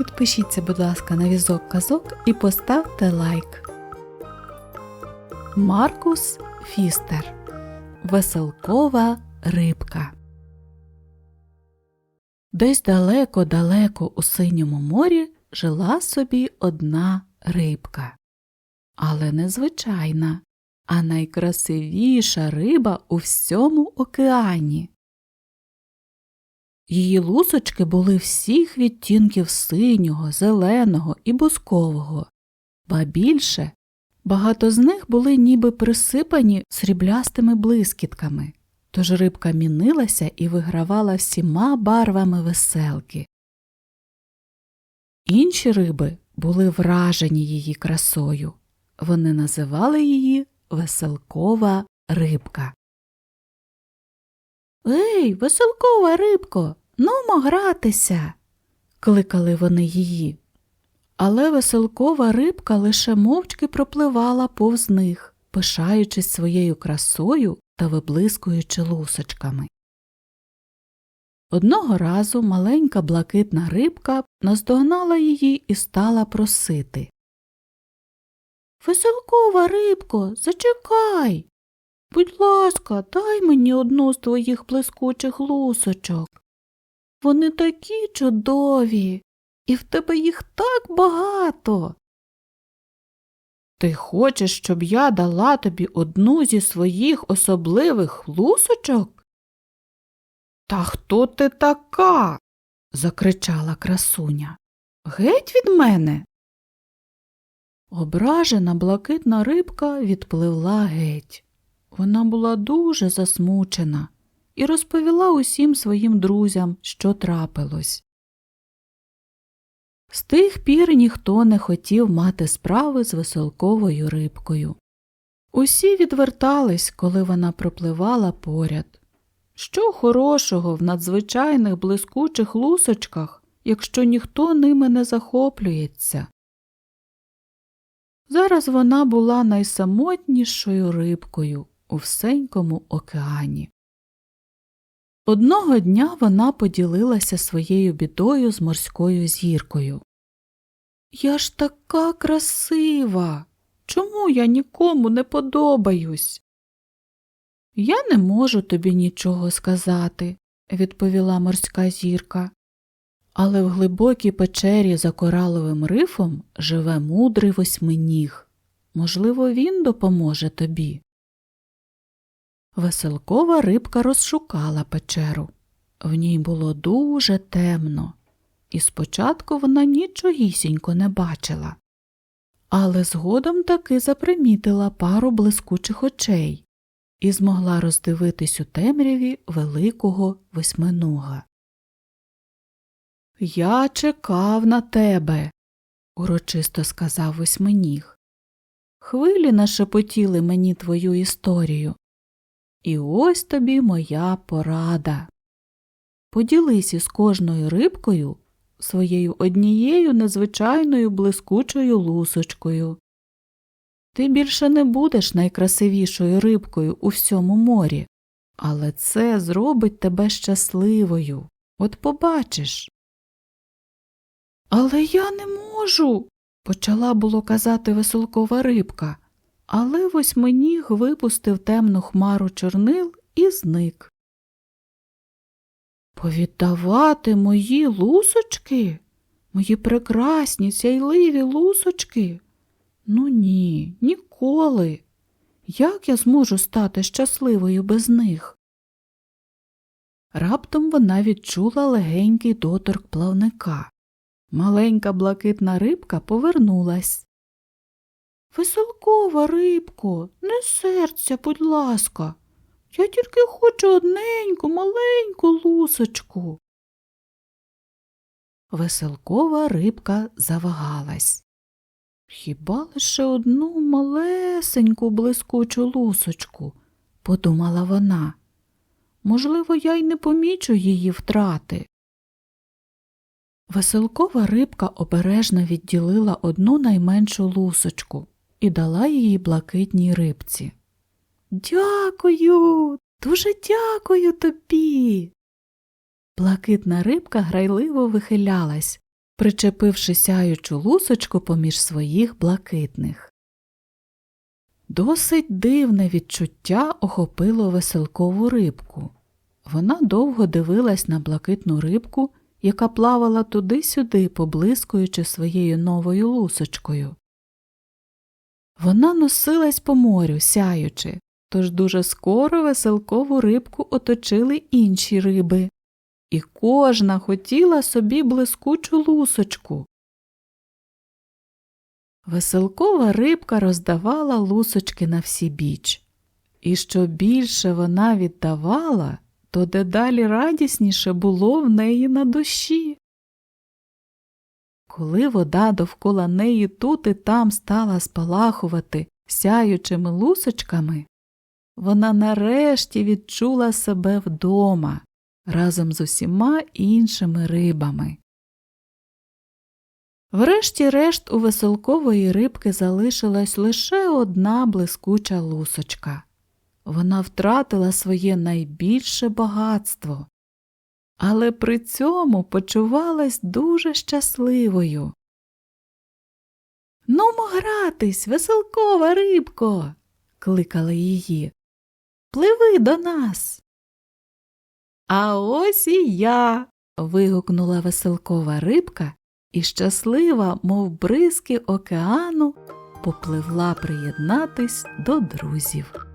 підпишіться, будь ласка, на візок казок і поставте лайк. Маркус Фістер Веселкова рибка. Десь далеко-далеко у синьому морі жила собі одна рибка. Але не звичайна, а найкрасивіша риба у всьому океані. Її лусочки були всіх відтінків синього, зеленого і бускового, ба більше багато з них були ніби присипані сріблястими блискітками, тож рибка мінилася і вигравала всіма барвами веселки. Інші риби були вражені її красою. Вони називали її веселкова рибка. Ей, веселкова рибко, нумо гратися. кликали вони її. Але веселкова рибка лише мовчки пропливала повз них, пишаючись своєю красою та виблискуючи лусочками. Одного разу маленька блакитна рибка наздогнала її і стала просити. Веселкова рибко, зачекай. Будь ласка, дай мені одну з твоїх блискучих лусочок. Вони такі чудові, і в тебе їх так багато. Ти хочеш, щоб я дала тобі одну зі своїх особливих лусочок? Та хто ти така? закричала красуня. Геть від мене. Ображена блакитна рибка відпливла геть. Вона була дуже засмучена і розповіла усім своїм друзям, що трапилось. З тих пір ніхто не хотів мати справи з веселковою рибкою. Усі відвертались, коли вона пропливала поряд. Що хорошого в надзвичайних блискучих лусочках, якщо ніхто ними не захоплюється? Зараз вона була найсамотнішою рибкою у всенькому океані. Одного дня вона поділилася своєю бідою з морською зіркою. Я ж така красива. Чому я нікому не подобаюсь? Я не можу тобі нічого сказати, відповіла морська зірка. Але в глибокій печері за кораловим рифом живе мудрий восьминіг. Можливо, він допоможе тобі. Веселкова рибка розшукала печеру. В ній було дуже темно, і спочатку вона нічогісінько не бачила. Але згодом таки запримітила пару блискучих очей і змогла роздивитись у темряві великого восьминога. Я чекав на тебе, урочисто сказав восьминіг. Хвилі нашепотіли мені твою історію. І ось тобі моя порада. Поділись із кожною рибкою своєю однією незвичайною блискучою лусочкою. Ти більше не будеш найкрасивішою рибкою у всьому морі, але це зробить тебе щасливою. От побачиш. Але я не можу, почала було казати веселкова рибка, але восьминіг випустив темну хмару чорнил і зник. Повіддавати мої лусочки, мої прекрасні сяйливі лусочки? Ну ні, ніколи. Як я зможу стати щасливою без них? Раптом вона відчула легенький доторк плавника. Маленька блакитна рибка повернулась. Веселкова рибко, не серця, будь ласка. Я тільки хочу одненьку, маленьку лусочку. Веселкова рибка завагалась. Хіба лише одну малесеньку блискучу лусочку, подумала вона. Можливо, я й не помічу її втрати. Веселкова рибка обережно відділила одну найменшу лусочку і дала її блакитній рибці. Дякую, дуже дякую тобі. Блакитна рибка грайливо вихилялась, причепивши сяючу лусочку поміж своїх блакитних. Досить дивне відчуття охопило веселкову рибку. Вона довго дивилась на блакитну рибку, яка плавала туди-сюди, поблискуючи своєю новою лусочкою. Вона носилась по морю, сяючи, тож дуже скоро веселкову рибку оточили інші риби, і кожна хотіла собі блискучу лусочку. Веселкова рибка роздавала лусочки на всі біч, і що більше вона віддавала, то дедалі радісніше було в неї на душі. Коли вода довкола неї тут і там стала спалахувати сяючими лусочками, вона нарешті відчула себе вдома разом з усіма іншими рибами. Врешті-решт у веселкової рибки залишилась лише одна блискуча лусочка. Вона втратила своє найбільше багатство, але при цьому почувалась дуже щасливою. Нумо гратись, веселкова рибко. кликали її. Пливи до нас. А ось і я. вигукнула веселкова рибка і щаслива, мов бризки океану, попливла приєднатись до друзів.